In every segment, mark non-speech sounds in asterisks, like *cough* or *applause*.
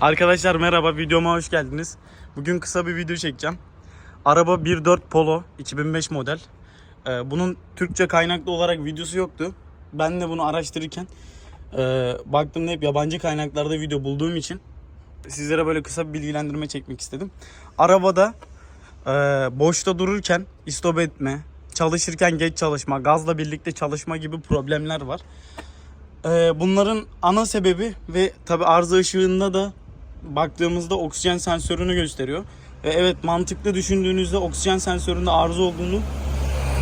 Arkadaşlar merhaba videoma hoş geldiniz. Bugün kısa bir video çekeceğim. Araba 1.4 Polo 2005 model. Ee, bunun Türkçe kaynaklı olarak videosu yoktu. Ben de bunu araştırırken e, baktığımda hep yabancı kaynaklarda video bulduğum için sizlere böyle kısa bir bilgilendirme çekmek istedim. Arabada e, boşta dururken istop etme, çalışırken geç çalışma, gazla birlikte çalışma gibi problemler var. Ee, bunların ana sebebi ve tabi arıza ışığında da baktığımızda oksijen sensörünü gösteriyor. Ve evet mantıklı düşündüğünüzde oksijen sensöründe arıza olduğunu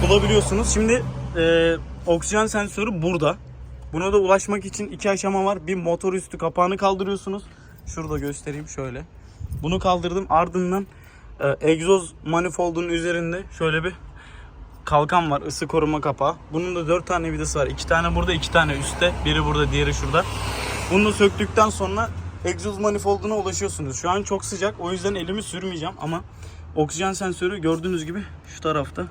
bulabiliyorsunuz. Şimdi e, oksijen sensörü burada. Buna da ulaşmak için iki aşama var. Bir motor üstü kapağını kaldırıyorsunuz. Şurada göstereyim şöyle. Bunu kaldırdım. Ardından e, egzoz manifoldun üzerinde şöyle bir kalkan var. ısı koruma kapağı. Bunun da 4 tane vidası var. 2 tane burada, 2 tane üstte. Biri burada, diğeri şurada. Bunu söktükten sonra egzoz manifolduna ulaşıyorsunuz. Şu an çok sıcak. O yüzden elimi sürmeyeceğim ama oksijen sensörü gördüğünüz gibi şu tarafta.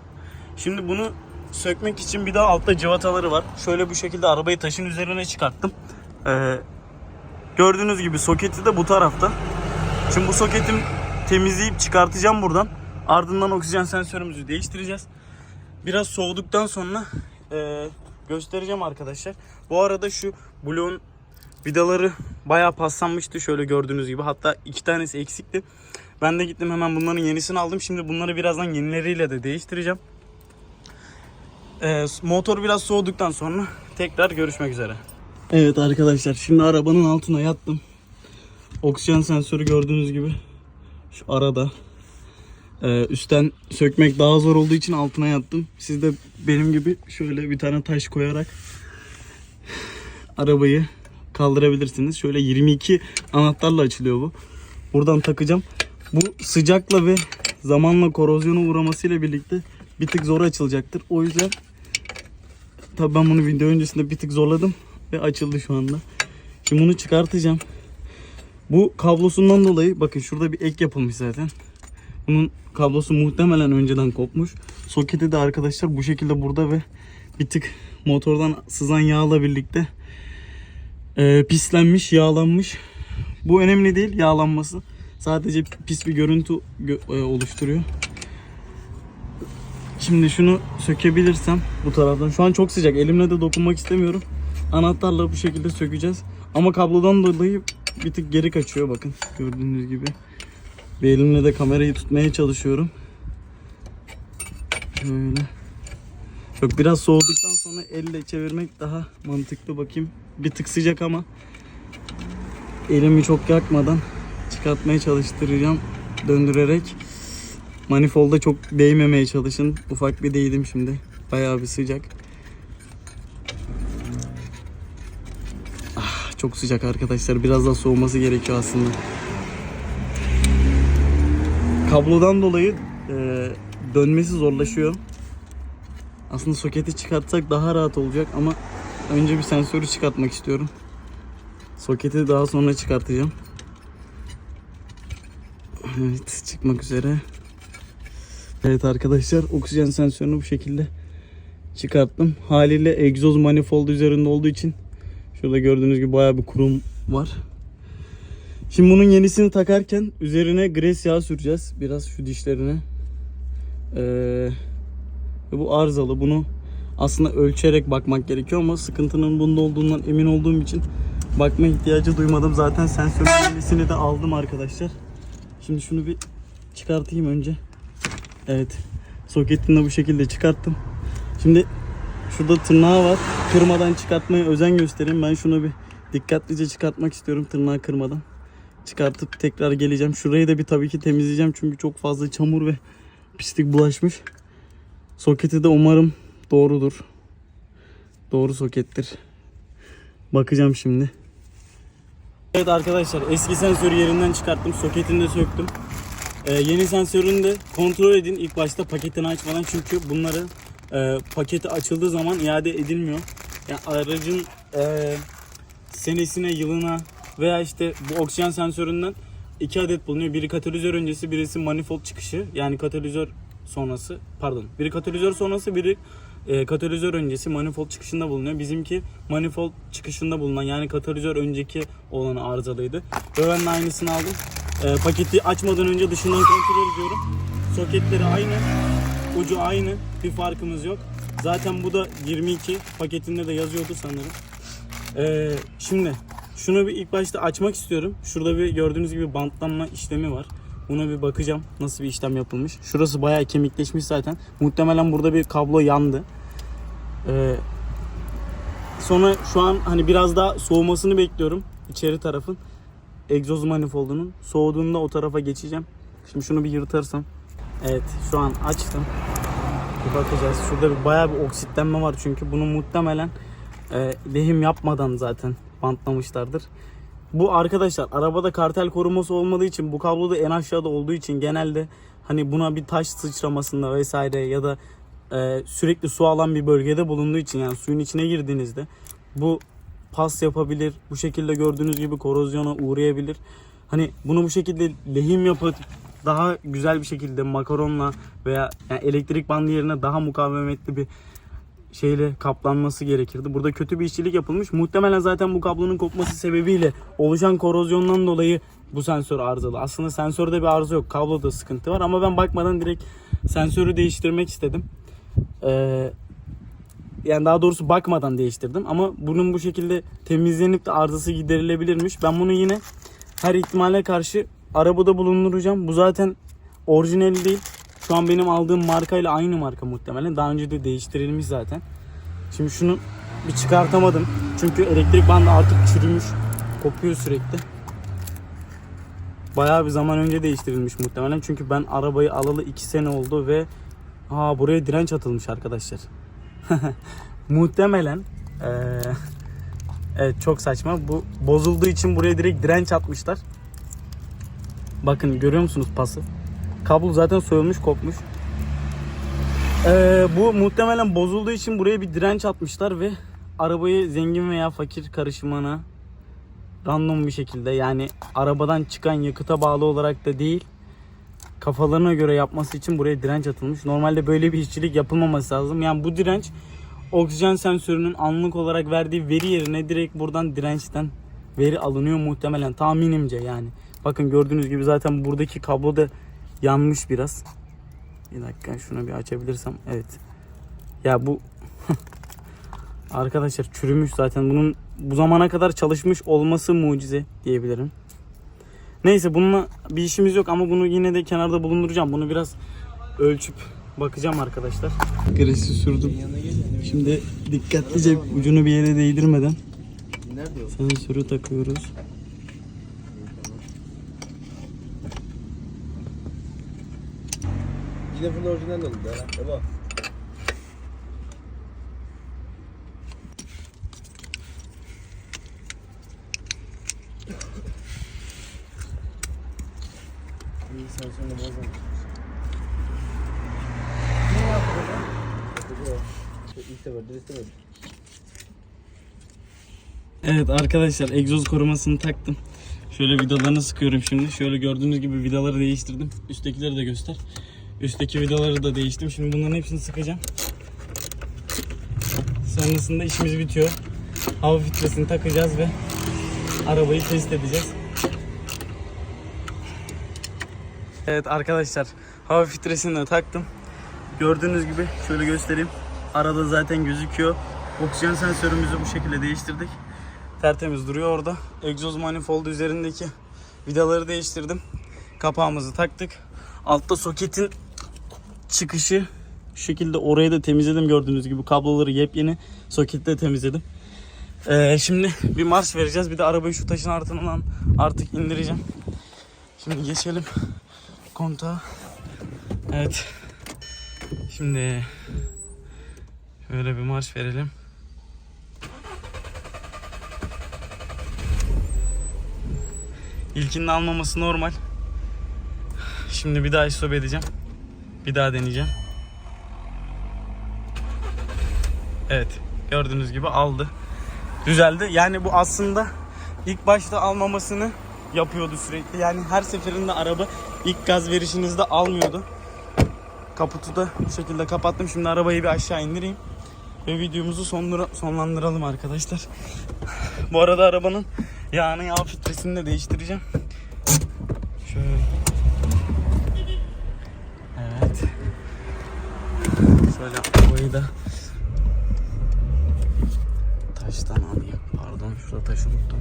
Şimdi bunu sökmek için bir daha altta cıvataları var. Şöyle bu şekilde arabayı taşın üzerine çıkarttım. Ee, gördüğünüz gibi soketi de bu tarafta. Şimdi bu soketimi temizleyip çıkartacağım buradan. Ardından oksijen sensörümüzü değiştireceğiz. Biraz soğuduktan sonra e, göstereceğim arkadaşlar. Bu arada şu bloğun vidaları bayağı paslanmıştı şöyle gördüğünüz gibi. Hatta iki tanesi eksikti. Ben de gittim hemen bunların yenisini aldım. Şimdi bunları birazdan yenileriyle de değiştireceğim. E, motor biraz soğuduktan sonra tekrar görüşmek üzere. Evet arkadaşlar şimdi arabanın altına yattım. Oksijen sensörü gördüğünüz gibi şu arada. Ee, üstten sökmek daha zor olduğu için altına yattım. Siz de benim gibi şöyle bir tane taş koyarak arabayı kaldırabilirsiniz. Şöyle 22 anahtarla açılıyor bu. Buradan takacağım. Bu sıcakla ve zamanla korozyona uğramasıyla birlikte bir tık zor açılacaktır. O yüzden tabii ben bunu video öncesinde bir tık zorladım ve açıldı şu anda. Şimdi bunu çıkartacağım. Bu kablosundan dolayı bakın şurada bir ek yapılmış zaten. Bunun kablosu muhtemelen önceden kopmuş. Soketi de arkadaşlar bu şekilde burada ve bir tık motordan sızan yağla birlikte e, pislenmiş, yağlanmış. Bu önemli değil yağlanması. Sadece pis bir görüntü gö- e, oluşturuyor. Şimdi şunu sökebilirsem bu taraftan. Şu an çok sıcak. Elimle de dokunmak istemiyorum. Anahtarla bu şekilde sökeceğiz. Ama kablodan dolayı bir tık geri kaçıyor bakın. Gördüğünüz gibi. Bir elimle de kamerayı tutmaya çalışıyorum. Şöyle. Yok biraz soğuduktan sonra elle çevirmek daha mantıklı bakayım. Bir tık sıcak ama elimi çok yakmadan çıkartmaya çalıştıracağım döndürerek. Manifolda çok değmemeye çalışın. Ufak bir değdim şimdi. Bayağı bir sıcak. Ah, çok sıcak arkadaşlar. Biraz daha soğuması gerekiyor aslında kablodan dolayı e, dönmesi zorlaşıyor. Aslında soketi çıkartsak daha rahat olacak ama önce bir sensörü çıkartmak istiyorum. Soketi daha sonra çıkartacağım. Evet çıkmak üzere. Evet arkadaşlar oksijen sensörünü bu şekilde çıkarttım. Haliyle egzoz manifold üzerinde olduğu için şurada gördüğünüz gibi bayağı bir kurum var. Şimdi bunun yenisini takarken üzerine gres yağı süreceğiz. Biraz şu dişlerine. Ee, bu arızalı. Bunu aslında ölçerek bakmak gerekiyor ama sıkıntının bunda olduğundan emin olduğum için bakma ihtiyacı duymadım. Zaten sensörün yenisini de aldım arkadaşlar. Şimdi şunu bir çıkartayım önce. Evet. Soketini de bu şekilde çıkarttım. Şimdi şurada tırnağı var. Kırmadan çıkartmaya özen göstereyim. Ben şunu bir dikkatlice çıkartmak istiyorum tırnağı kırmadan çıkartıp tekrar geleceğim. Şurayı da bir tabii ki temizleyeceğim çünkü çok fazla çamur ve pislik bulaşmış. Soketi de umarım doğrudur. Doğru sokettir. Bakacağım şimdi. Evet arkadaşlar eski sensörü yerinden çıkarttım. Soketini de söktüm. Ee, yeni sensörünü de kontrol edin ilk başta paketini açmadan çünkü bunları e, paketi açıldığı zaman iade edilmiyor. Yani aracın e, senesine, yılına veya işte bu oksijen sensöründen iki adet bulunuyor. Biri katalizör öncesi, birisi manifold çıkışı. Yani katalizör sonrası, pardon. Biri katalizör sonrası, biri e, katalizör öncesi manifold çıkışında bulunuyor. Bizimki manifold çıkışında bulunan yani katalizör önceki olanı arızalıydı. Ve ben de aynısını aldım. E, paketi açmadan önce dışından kontrol ediyorum. Soketleri aynı. Ucu aynı. Bir farkımız yok. Zaten bu da 22. Paketinde de yazıyordu sanırım. Ee, şimdi şunu bir ilk başta açmak istiyorum. Şurada bir gördüğünüz gibi bantlanma işlemi var. Buna bir bakacağım nasıl bir işlem yapılmış. Şurası bayağı kemikleşmiş zaten. Muhtemelen burada bir kablo yandı. Ee, sonra şu an hani biraz daha soğumasını bekliyorum. içeri tarafın egzoz manifoldunun. Soğuduğunda o tarafa geçeceğim. Şimdi şunu bir yırtarsam. Evet şu an açtım. Bir bakacağız. Şurada bir bayağı bir oksitlenme var çünkü bunu muhtemelen e, lehim yapmadan zaten bantlamışlardır. Bu arkadaşlar arabada kartel koruması olmadığı için bu kablo da en aşağıda olduğu için genelde hani buna bir taş sıçramasında vesaire ya da e, sürekli su alan bir bölgede bulunduğu için yani suyun içine girdiğinizde bu pas yapabilir. Bu şekilde gördüğünüz gibi korozyona uğrayabilir. Hani bunu bu şekilde lehim yapıp daha güzel bir şekilde makaronla veya yani elektrik bandı yerine daha mukavemetli bir şeyle kaplanması gerekirdi. Burada kötü bir işçilik yapılmış. Muhtemelen zaten bu kablonun kopması sebebiyle oluşan korozyondan dolayı bu sensör arızalı. Aslında sensörde bir arıza yok. Kabloda sıkıntı var ama ben bakmadan direkt sensörü değiştirmek istedim. Ee, yani daha doğrusu bakmadan değiştirdim ama bunun bu şekilde temizlenip de arızası giderilebilirmiş. Ben bunu yine her ihtimale karşı arabada bulunduracağım. Bu zaten orijinali değil. Şu an benim aldığım markayla aynı marka muhtemelen. Daha önce de değiştirilmiş zaten. Şimdi şunu bir çıkartamadım. Çünkü elektrik bandı artık çürümüş. Kopuyor sürekli. Bayağı bir zaman önce değiştirilmiş muhtemelen. Çünkü ben arabayı alalı 2 sene oldu ve ha buraya direnç atılmış arkadaşlar. *laughs* muhtemelen eee, evet çok saçma. Bu bozulduğu için buraya direkt direnç atmışlar. Bakın görüyor musunuz pası? Kablo zaten soyulmuş kopmuş. Ee, bu muhtemelen bozulduğu için buraya bir direnç atmışlar ve arabayı zengin veya fakir karışımına random bir şekilde yani arabadan çıkan yakıta bağlı olarak da değil kafalarına göre yapması için buraya direnç atılmış. Normalde böyle bir işçilik yapılmaması lazım. Yani bu direnç oksijen sensörünün anlık olarak verdiği veri yerine direkt buradan dirençten veri alınıyor muhtemelen tahminimce yani. Bakın gördüğünüz gibi zaten buradaki kablo da yanmış biraz. Bir dakika şunu bir açabilirsem. Evet. Ya bu *laughs* arkadaşlar çürümüş zaten. Bunun bu zamana kadar çalışmış olması mucize diyebilirim. Neyse bununla bir işimiz yok ama bunu yine de kenarda bulunduracağım. Bunu biraz ölçüp bakacağım arkadaşlar. Gresi sürdüm. Şimdi dikkatlice ucunu bir yere değdirmeden Nerede o? sensörü takıyoruz. Bunun orijinal oldu ya. Baba. İyi sen sonra bozma. Ne o. İlk seferdir istemedim. Evet arkadaşlar egzoz korumasını taktım. Şöyle vidalarını sıkıyorum şimdi. Şöyle gördüğünüz gibi vidaları değiştirdim. Üsttekileri de göster. Üstteki vidaları da değiştim. Şimdi bunların hepsini sıkacağım. Sonrasında işimiz bitiyor. Hava filtresini takacağız ve arabayı test edeceğiz. Evet arkadaşlar hava filtresini de taktım. Gördüğünüz gibi şöyle göstereyim. Arada zaten gözüküyor. Oksijen sensörümüzü bu şekilde değiştirdik. Tertemiz duruyor orada. Egzoz manifold üzerindeki vidaları değiştirdim. Kapağımızı taktık. Altta soketin çıkışı şu şekilde orayı da temizledim gördüğünüz gibi. Kabloları yepyeni soketi de temizledim. Ee, şimdi bir marş vereceğiz. Bir de arabayı şu taşın altından artık indireceğim. Şimdi geçelim kontağa. Evet. Şimdi şöyle bir marş verelim. İlkinin almaması normal. Şimdi bir daha istop edeceğim. Bir daha deneyeceğim. Evet. Gördüğünüz gibi aldı. Düzeldi. Yani bu aslında ilk başta almamasını yapıyordu sürekli. Yani her seferinde araba ilk gaz verişinizde almıyordu. Kaputu da bu şekilde kapattım. Şimdi arabayı bir aşağı indireyim. Ve videomuzu sonlandıralım arkadaşlar. Bu arada arabanın yağını yağ filtresini de değiştireceğim. Şöyle. Evet. Şöyle arabayı da taştan alayım. Pardon şurada taşı unuttum.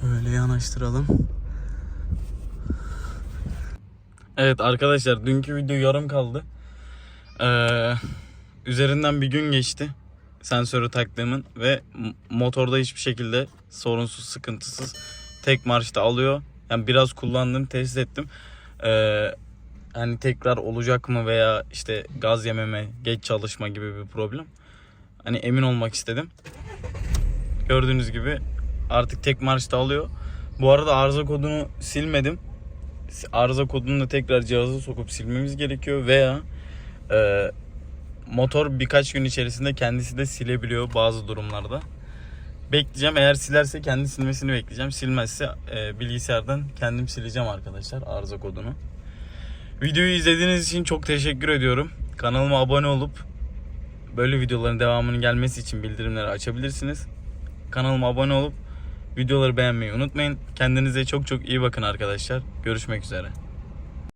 Şöyle yanaştıralım. Evet arkadaşlar dünkü video yarım kaldı. Ee, üzerinden bir gün geçti sensörü taktığımın ve motorda hiçbir şekilde sorunsuz sıkıntısız tek marşta alıyor. Yani biraz kullandım test ettim. Ee, hani tekrar olacak mı veya işte gaz yememe, geç çalışma gibi bir problem. Hani emin olmak istedim. Gördüğünüz gibi artık tek marşta alıyor. Bu arada arıza kodunu silmedim. Arıza kodunu da tekrar cihaza sokup silmemiz gerekiyor veya e, motor birkaç gün içerisinde kendisi de silebiliyor bazı durumlarda. Bekleyeceğim. Eğer silerse kendi silmesini bekleyeceğim. Silmezse e, bilgisayardan kendim sileceğim arkadaşlar arıza kodunu. Videoyu izlediğiniz için çok teşekkür ediyorum. Kanalıma abone olup böyle videoların devamının gelmesi için bildirimleri açabilirsiniz. Kanalıma abone olup videoları beğenmeyi unutmayın. Kendinize çok çok iyi bakın arkadaşlar. Görüşmek üzere.